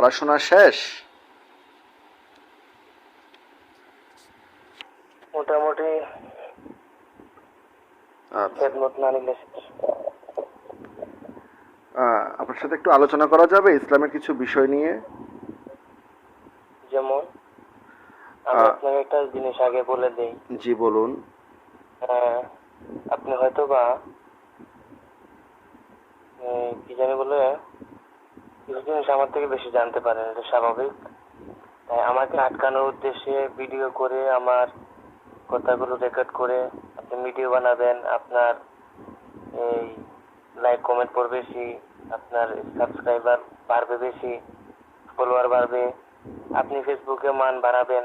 পড়াশোনা শেষ? মোটামুটি আচ্ছা। আপনার সাথে একটু আলোচনা করা যাবে ইসলামের কিছু বিষয় নিয়ে? যেমন আপনাকে একটা জিনিস আগে বলে দেই। জি বলুন। আপনি হয়তো বা কি জানি বলে জিনিস আমার থেকে বেশি জানতে পারেন, এটা স্বাভাবিক। তাই আমাকে আটকানোর উদ্দেশ্যে ভিডিও করে, আমার কথাগুলো রেকর্ড করে, আপনি ভিডিও বানাবেন, আপনার এই লাইক কমেন্ট পড়বে বেশি, আপনার সাবস্ক্রাইবার বাড়বে বেশি ফলোয়ার বাড়বে, আপনি ফেসবুকে মান বাড়াবেন।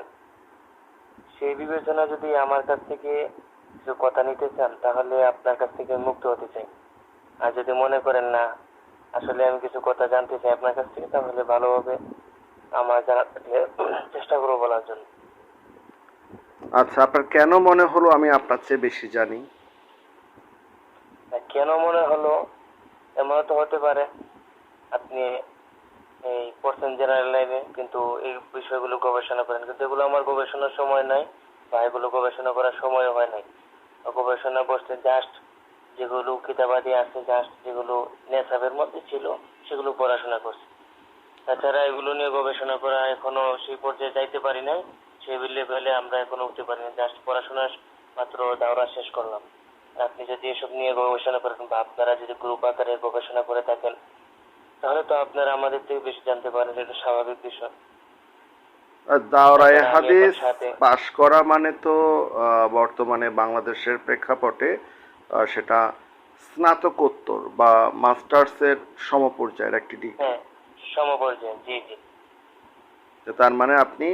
সেই বিবেচনা যদি আমার কাছ থেকে কিছু কথা নিতে চান, তাহলে আপনার কাছ থেকে মুক্ত হতে চাই। আর যদি মনে করেন না আসলে আমি কিছু কথা জানতে চাই আপনার কাছ থেকে তাহলে ভালোভাবে আমার জানাতে চেষ্টা করব বলার জন্য। আচ্ছা আপনার কেন মনে হলো আমি আপনার চেয়ে বেশি জানি? কেন মনে হলো? এমন তো হতে পারে। আপনি এই পড়ছেন জেনারেল লাইনে কিন্তু এই বিষয়গুলো গবেষণা করেন কিন্তু এগুলো আমার গবেষণার সময় নাই বা এগুলো গবেষণা করার সময় হয় নাই। গবেষণা বসতে জাস্ট যেগুলো কিতাবাদি আছে জাস্ট যেগুলো নেশাবের মধ্যে ছিল সেগুলো পড়াশোনা করছি। তাছাড়া এগুলো নিয়ে গবেষণা করা এখনও সেই পর্যায়ে যাইতে পারি নাই। সেই লেভেলে আমরা এখনও উঠতে পারি না জাস্ট পড়াশোনা মাত্র দাওরা শেষ করলাম। আপনি যদি এসব নিয়ে গবেষণা করেন বা আপনারা যদি গ্রুপ আকারে গবেষণা করে থাকেন তাহলে তো আপনারা আমাদের থেকে বেশি জানতে পারেন এটা স্বাভাবিক বিষয়। দাওরায়ে হাদিস পাশ করা মানে তো বর্তমানে বাংলাদেশের প্রেক্ষাপটে সেটা স্নাতকোত্তর বা মাস্টার্সের সমপর্যায়ের একটি ডিগ্রি। হ্যাঁ সমপর্যায়ে জি জি। তার মানে আপনি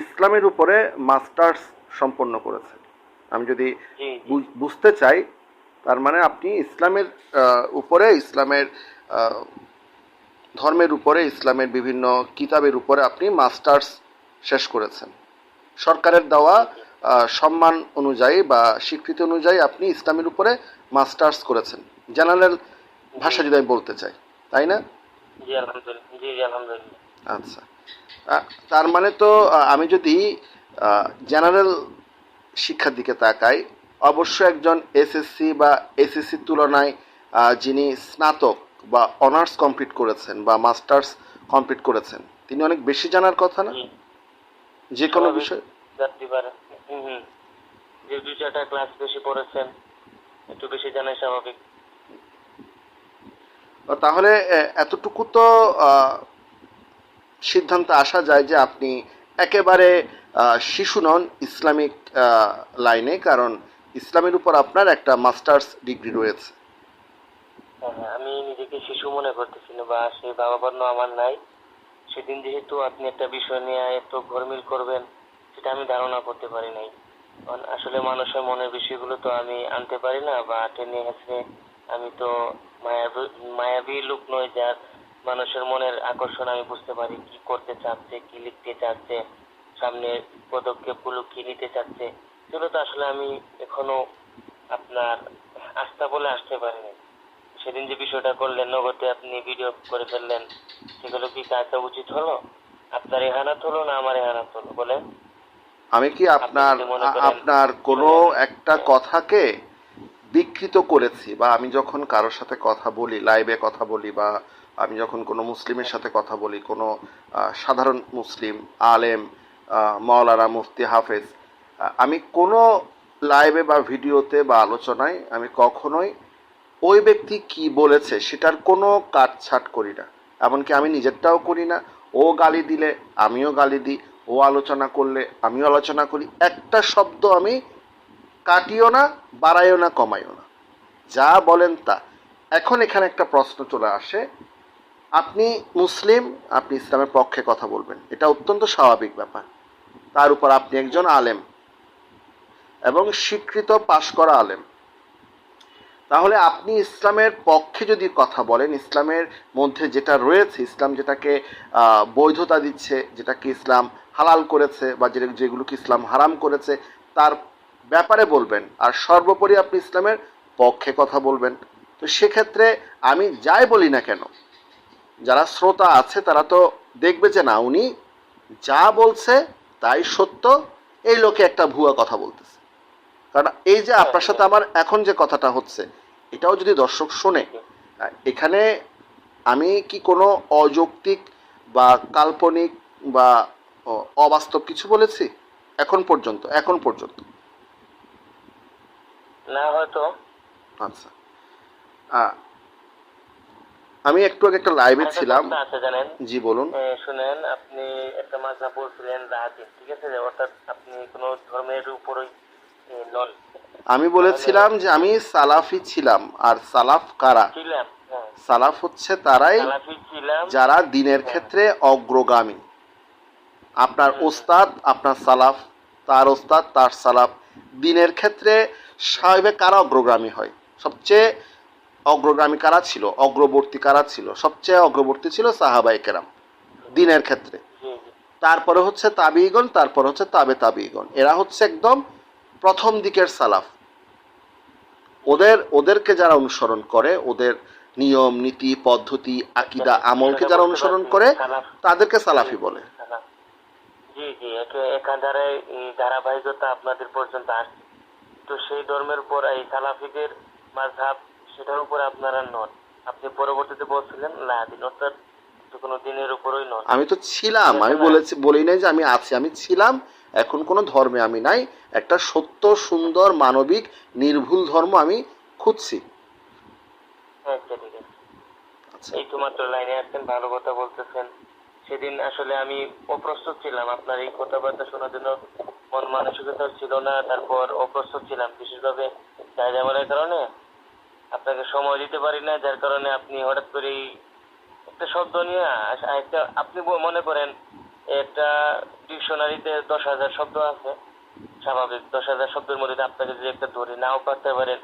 ইসলামের উপরে মাস্টার্স সম্পন্ন করেছেন। আমি যদি বুঝতে চাই তার মানে আপনি ইসলামের উপরে ইসলামের ধর্মের উপরে ইসলামের বিভিন্ন কিতাবের উপরে আপনি মাস্টার্স শেষ করেছেন। সরকারের দেওয়া সম্মান অনুযায়ী বা স্বীকৃতি অনুযায়ী আপনি ইসলামের উপরে মাস্টার্স করেছেন। জেনারেল ভাষা যদি আমি বলতে চাই তাই না? আচ্ছা। তার মানে তো আমি যদি জেনারেল শিক্ষার দিকে তাকাই অবশ্যই একজন এসএসসি বা এসএসসির তুলনায় যিনি স্নাতক বা অনার্স কমপ্লিট করেছেন বা মাস্টার্স কমপ্লিট করেছেন তিনি অনেক বেশি জানার কথা না? যে কোনো। বিষয়? হুম হুম। যে দুই চারটা ক্লাস বেশি পড়েছেন একটু বেশি জানাই স্বাভাবিক। তাহলে এতটুকু তো সিদ্ধান্তে আসা যায় যে আপনি একেবারে শিশু নন ইসলামিক লাইনে কারণ ইসলামের উপর আপনার একটা মাস্টার্স ডিগ্রি রয়েছে। হ্যাঁ, হ্যাঁ, আমি নিজেকে শিশু মনে করতেছি না বা সেই ভাবাপন্ন আমার নাই। সেদিন যেহেতু আপনি একটা বিষয় নিয়ে এত ঘরমিল করবেন সেটা আমি ধারণা করতে পারি নাই। আসলে মানুষের মনের বিষয়গুলো তো আমি আনতে পারি না, বা টেনে হেসে আমি তো মায়াবী মায়াবী লোক নয় যার মানুষের মনের আকর্ষণ আমি বুঝতে পারি, কি করতে চাচ্ছে, কি লিখতে চাচ্ছে, সামনে পদক্ষেপগুলো কি নিতে চাচ্ছে। সেগুলো তো আসলে আমি এখনও আপনার আস্থা বলে আসতে পারিনি সেদিন যে বিষয়টা করলেন, নগদে আপনি ভিডিও করে ফেললেন, সেগুলো কি কাজটা উচিত হলো? আপনার এহানাত হলো না আমার এহানাত হলো? বলেন। আমি কি আপনার আপনার কোনো একটা কথাকে বিকৃত করেছি? বা আমি যখন কারোর সাথে কথা বলি লাইভে কথা বলি বা আমি যখন কোনো মুসলিমের সাথে কথা বলি কোনো সাধারণ মুসলিম আলেম মাওলানা মুফতি হাফেজ আমি কোনো লাইভে বা ভিডিওতে বা আলোচনায় আমি কখনোই ওই ব্যক্তি কি বলেছে সেটার কোনো কাটছাট করি না। এমনকি আমি নিজেরটাও করি না। ও গালি দিলে আমিও গালি দিই। ও আলোচনা করলে আমিও আলোচনা করি। একটা শব্দ আমি কাটিও না, বাড়াইও না, কমাইও না। যা বলেন তা। এখন এখানে একটা প্রশ্ন চলে আসে। আপনি মুসলিম, আপনি ইসলামের পক্ষে কথা বলবেন। এটা অত্যন্ত স্বাভাবিক ব্যাপার। তার উপর আপনি একজন আলেম এবং স্বীকৃত পাশ করা আলেম। তাহলে আপনি ইসলামের পক্ষে যদি কথা বলেন, ইসলামের মধ্যে যেটা রয়েছে, ইসলাম যেটাকে বৈধতা দিচ্ছে, যেটাকে ইসলাম হালাল করেছে বা যেগুলোকে ইসলাম হারাম করেছে, তার ব্যাপারে বলবেন। আর সর্বোপরি আপনি ইসলামের পক্ষে কথা বলবেন। তো সেক্ষেত্রে আমি যাই বলি না কেন, যারা শ্রোতা আছে তারা তো দেখবে যে, না, উনি যা বলছে তাই সত্য, এই লোকে একটা ভুয়া কথা বলতেছে। কারণ এই যে আপনার সাথে আমার এখন যে কথাটা হচ্ছে, এটাও যদি দর্শক শোনে, এখানে আমি কি কোনো অযৌক্তিক বা কাল্পনিক বা অবাস্তব কিছু বলেছি? এখন পর্যন্ত এখন পর্যন্ত। না হয়তো। আচ্ছা। আমি একটু আগে একটা লাইভে ছিলাম। কথা আছে জানেন। জি বলুন। শুনেন আপনি একটা মাঝা বলছিলেন রাজিন ঠিক আছে? অর্থাৎ আপনি কোনো ধর্মের উপরই নন। আমি বলেছিলাম যে আমি সালাফি ছিলাম। আর সালাফ কারা? হ্যাঁ। সালাফ হচ্ছে তারাই ছিলাম। যারা দিনের ক্ষেত্রে অগ্রগামী। আপনার ওস্তাদ, আপনার সালাফ, তার ওস্তাদ, তার সালাফ দিনের ক্ষেত্রে সাহেবে কারা অগ্রগামী হয়? সবচেয়ে অগ্রগামী কারা ছিল? অগ্রবর্তী কারা ছিল? সবচেয়ে অগ্রবর্তী ছিল সাহাবাই কেরাম দিনের ক্ষেত্রে। তারপরে হচ্ছে তাবিগণ তারপর হচ্ছে তাবে তাবিগণ এরা হচ্ছে একদম প্রথম দিকের সালাফ। ওদের, ওদেরকে যারা অনুসরণ করে, ওদের নিয়ম, নীতি, পদ্ধতি, আকিদা, আমলকে যারা অনুসরণ করে, তাদেরকে সালাফি বলে। জি জি একে- একাধারে এই ধারাবাহিকতা আপনাদের পর্যন্ত আসছে তো সেই ধর্মের উপর এই সালাফিদের মাঝহাব সেটার উপরে আপনারা নন। আপনি পরবর্তীতে বলছিলেন লাদিন অর্থাৎ কোনো দিনের উপরই নন। আমি তো ছিলাম আমি বলেছি বলি নাই যে আমি আছি আমি ছিলাম এখন কোনো ধর্মে আমি নাই একটা সত্য সুন্দর মানবিক নির্ভুল ধর্ম আমি খুঁজছি। আচ্ছা এই তো মাত্র লাইনে আসছেন ভালো কথা বলতেছেন। সেদিন আসলে আমি অপ্রস্তুত ছিলাম। আপনার এই কথাবার্তা শোনার জন্য মন মানসিকতা ছিল না, তারপর অপ্রস্তুত ছিলাম। বিশেষভাবে জায়জামালের কারণে আপনাকে সময় দিতে পারি না যার কারণে আপনি হঠাৎ করেই একটা শব্দ নিয়ে আপনি মনে করেন একটা ডিকশনারিতে দশ হাজার শব্দ আছে। স্বাভাবিক দশ হাজার শব্দের মধ্যে আপনাকে যদি একটা ধরে নাও পারতে পারেন,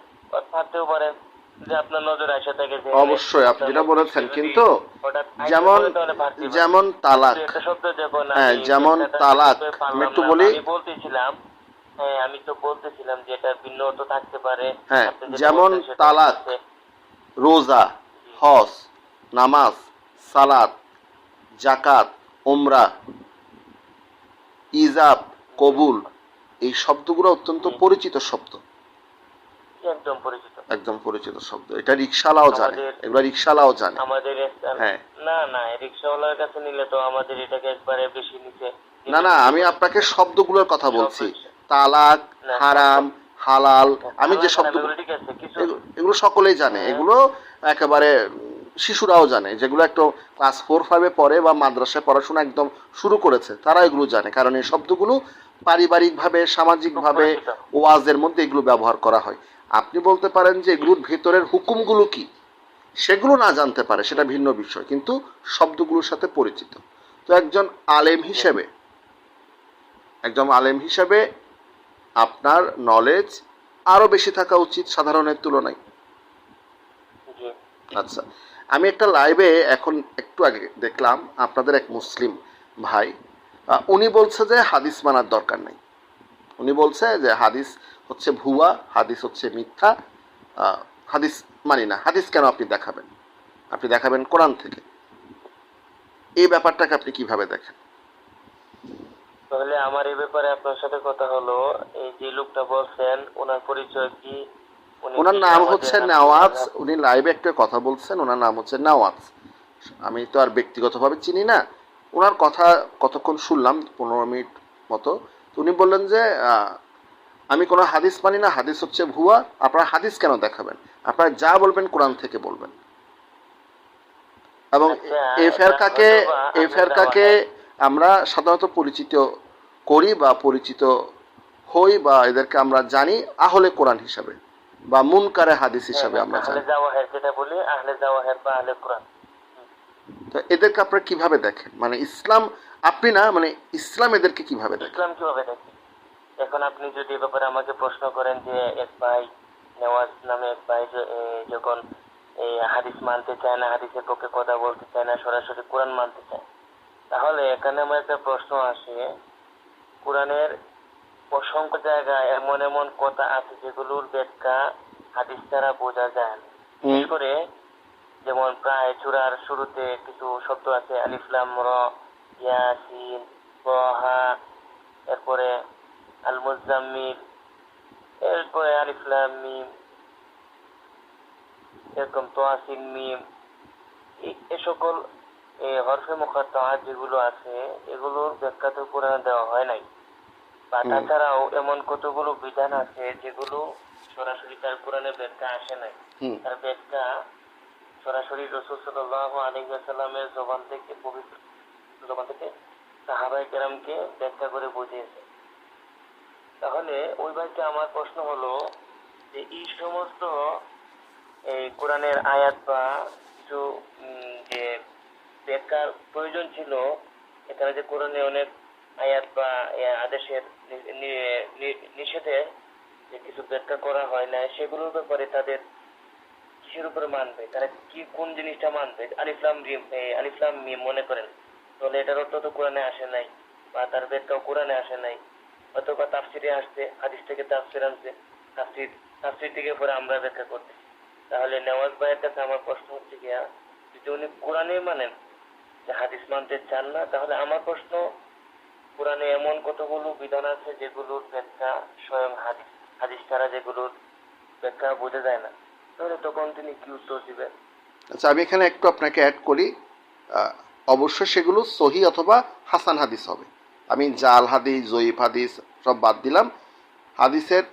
পারতেও পারেন অবশ্যই আপনি যেটা বলেছেন কিন্তু যেমন। যেমন তালাক হ্যাঁ, যেমন তালাক। আমি একটু বলি। বলতেছিলাম হ্যাঁ আমি তো বলতেছিলাম যে এটা ভিন্ন অর্থ থাকতে পারে হ্যাঁ, যেমন তালাক। রোজা হজ নামাজ সালাত জাকাত ওমরা ইজাব কবুল এই শব্দগুলো অত্যন্ত পরিচিত শব্দ একদম পরিচিত। একদম পরিচিত শব্দ। এটা রিক্সালাও জানে। এগুলো রিক্সালাও জানে। আমাদের হ্যাঁ। না না রিক্সাওয়ালার কাছে নিলে তো আমাদের এটাকে একবারে বেশি নিচে না না আমি আপনাকে শব্দগুলোর কথা বলছি। তালাক হারাম হালাল আমি যে শব্দগুলো এগুলো সকলেই জানে। হ্যাঁ। এগুলো একেবারে শিশুরাও জানে। যেগুলো একটু ক্লাস ফোর ফাইভে পড়ে বা মাদ্রাসায় পড়াশোনা একদম শুরু করেছে তারা এগুলো জানে। কারণ এই শব্দগুলো পারিবারিকভাবে সামাজিকভাবে। ওয়াজের মধ্যে এগুলো ব্যবহার করা হয়। আপনি বলতে পারেন যে এগুলোর ভেতরের হুকুমগুলো কি? সেগুলো না জানতে পারে, সেটা ভিন্ন বিষয়, কিন্তু শব্দগুলোর সাথে পরিচিত। তো একজন আলেম হিসেবে, একজন আলেম হিসেবে আপনার নলেজ আরও বেশি থাকা উচিত সাধারণের তুলনায়। আচ্ছা আমি একটা লাইভে এখন একটু আগে দেখলাম আপনাদের এক মুসলিম ভাই উনি বলছে যে হাদিস মানার দরকার নেই। উনি বলছে যে হাদিস হচ্ছে ভুয়া হাদিস হচ্ছে মিথ্যা হাদিস মানি না হাদিস কেন আপনি দেখাবেন? আপনি দেখাবেন কোরআন থেকে। এই ব্যাপারটাকে আপনি কীভাবে দেখেন? তাহলে আমার এই ব্যাপারে আপনার সাথে কথা হলো এই যে লোকটা বলছেন ওনার পরিচয় কি? ওনার নাম হচ্ছে নওয়াজ। উনি লাইভে একটা কথা বলছেন ওনার নাম হচ্ছে নওয়াজ। আমি তো আর ব্যক্তিগতভাবে চিনি না। ওনার কথা কতক্ষণ শুনলাম পনেরো মিনিট মতো। উনি বললেন যে আমি কোনো হাদিস মানি না হাদিস হচ্ছে ভুয়া আপনারা হাদিস কেন দেখাবেন? আপনারা যা বলবেন কোরআন থেকে বলবেন। এবং আচ্ছা, এ ফেরকাকে এ ফেরকাকে আমরা সাধারণত পরিচিত করি বা পরিচিত হই বা এদেরকে আমরা জানি আহলে কোরআন হিসাবে বা মুনকারে হাদিস হিসাবে আমরা জানি। তো এদেরকে আপনারা কীভাবে দেখেন? মানে ইসলাম আপনি না মানে ইসলাম এদেরকে কীভাবে দেখেন? ইসলাম কীভাবে দেখি? এখন আপনি যদি এ ব্যাপারে আমাকে প্রশ্ন করেন যে এক ভাই নেওয়াজ নামে এক ভাই যখন হাদিস মানতে চায় না হাদিসের পক্ষে কথা বলতে চায় না সরাসরি কোরআন মানতে চায় তাহলে এখানে আমার একটা প্রশ্ন আসে। কোরআনের অসংখ্য জায়গায় এমন এমন কথা আছে যেগুলোর ব্যাখ্যা হাদিস ছাড়া বোঝা যায় না। বিশেষ করে যেমন প্রায় চূড়ার শুরুতে কিছু শব্দ আছে আলিফলাম র ইয়াসিন বহা এরপরে আল মুজাম্মিল এরপরে আলিফলাম মিম এরকম তোয়াসিন মিম এ সকল হরফে মুখাত্তা যেগুলো আছে এগুলোর ব্যাখ্যা তো কোরআনে দেওয়া হয় নাই। বা তাছাড়াও এমন কতগুলো বিধান আছে যেগুলো সরাসরি তার কোরআনে ব্যাখ্যা আসে নাই। তার ব্যাখ্যা সরাসরি রসুল সাল্লাহ আলহিমের জবান থেকে পবিত্র সাহাবাই ব্যাখ্যা করে বুঝিয়েছে। তাহলে ওই বাড়িতে আমার প্রশ্ন হলো যে এই সমস্ত, এই কোরআনের আয়াত বা কিছু যে ব্যাখ্যার প্রয়োজন ছিল, এখানে যে কোরআনে অনেক আয়াত বা আদেশের নি- নি- নি- নিষেধের যে কিছু ব্যাখ্যা করা হয় না সেগুলোর ব্যাপারে তাদের কিসের উপরে মানবে? তারা কি, কোন জিনিসটা মানবে? আলিফলাম রিম আলিফলাম মিম মনে করেন। তাহলে অর্থ তো কোরআনে আসে নাই, বা তার কোরআনে আসে নাই। অথবা তাফসিরে আসছে, হাদিস থেকে তাফসির আনছে, তাফসির তাফসির থেকে পরে আমরা ব্যাখ্যা করতে তাহলে নেওয়াজ ভাইয়ের কাছে আমার প্রশ্ন হচ্ছে গিয়া যদি উনি কোরআনে মানেন, যে হাদিস মানতে চান না, তাহলে আমার প্রশ্ন, কোরআনে এমন কতগুলো বিধান আছে যেগুলোর ব্যাখ্যা স্বয়ং হাদিস হাদিস ছাড়া যেগুলোর ব্যাখ্যা বোঝা যায় না? তাহলে তখন তিনি কি উত্তর দিবেন? আচ্ছা আমি এখানে একটু আপনাকে অ্যাড করি। অবশ্যই সেগুলো সহি অথবা হাসান হাদিস হবে। আমি জাল হাদিস, জয়ীফ হাদিস সব বাদ দিলাম। হাদিসের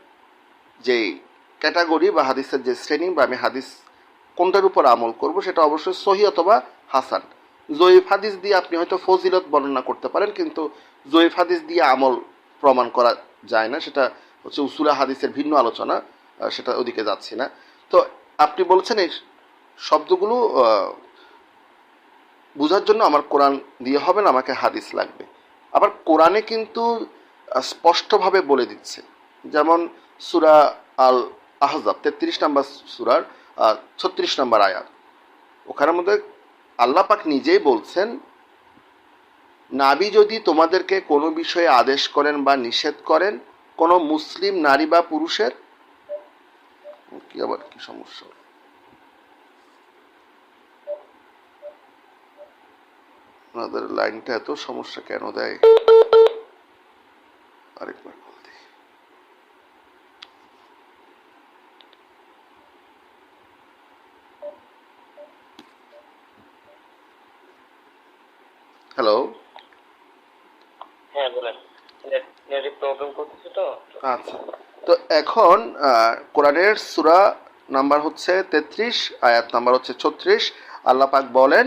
যে ক্যাটাগরি বা হাদিসের যে শ্রেণি বা আমি হাদিস কোনটার উপর আমল করব সেটা অবশ্যই সহি অথবা হাসান। জয়ীফ হাদিস দিয়ে আপনি হয়তো ফজিলত বর্ণনা করতে পারেন, কিন্তু জয়ীফ হাদিস দিয়ে আমল প্রমাণ করা যায় না। সেটা হচ্ছে উসুলা হাদিসের ভিন্ন আলোচনা সেটা ওদিকে যাচ্ছি না। তো আপনি বলছেন এই শব্দগুলো বোঝার জন্য আমার কোরআন দিয়ে হবে না, আমাকে হাদিস লাগবে। আবার কোরআনে কিন্তু স্পষ্টভাবে বলে দিচ্ছে। যেমন সুরা আল আহজাব তেত্রিশ নম্বর সুরার ছত্রিশ নম্বর আয়াত। ওখানের মধ্যে আল্লাহ পাক নিজেই বলছেন, নাবি যদি তোমাদেরকে কোনো বিষয়ে আদেশ করেন বা নিষেধ করেন, কোনো মুসলিম নারী বা পুরুষের কি আবার কি সমস্যা? ওনাদের লাইনটা এত সমস্যা কেন দেয়? আরেকবার দিই। হ্যালো হ্যাঁ বলেন। প্রবলেম করতেছে তো? আচ্ছা। তো এখন আহ, কোরআনের সূরা নাম্বার হচ্ছে তেত্রিশ আয়াত নাম্বার হচ্ছে ছত্রিশ। আল্লাহ পাক বলেন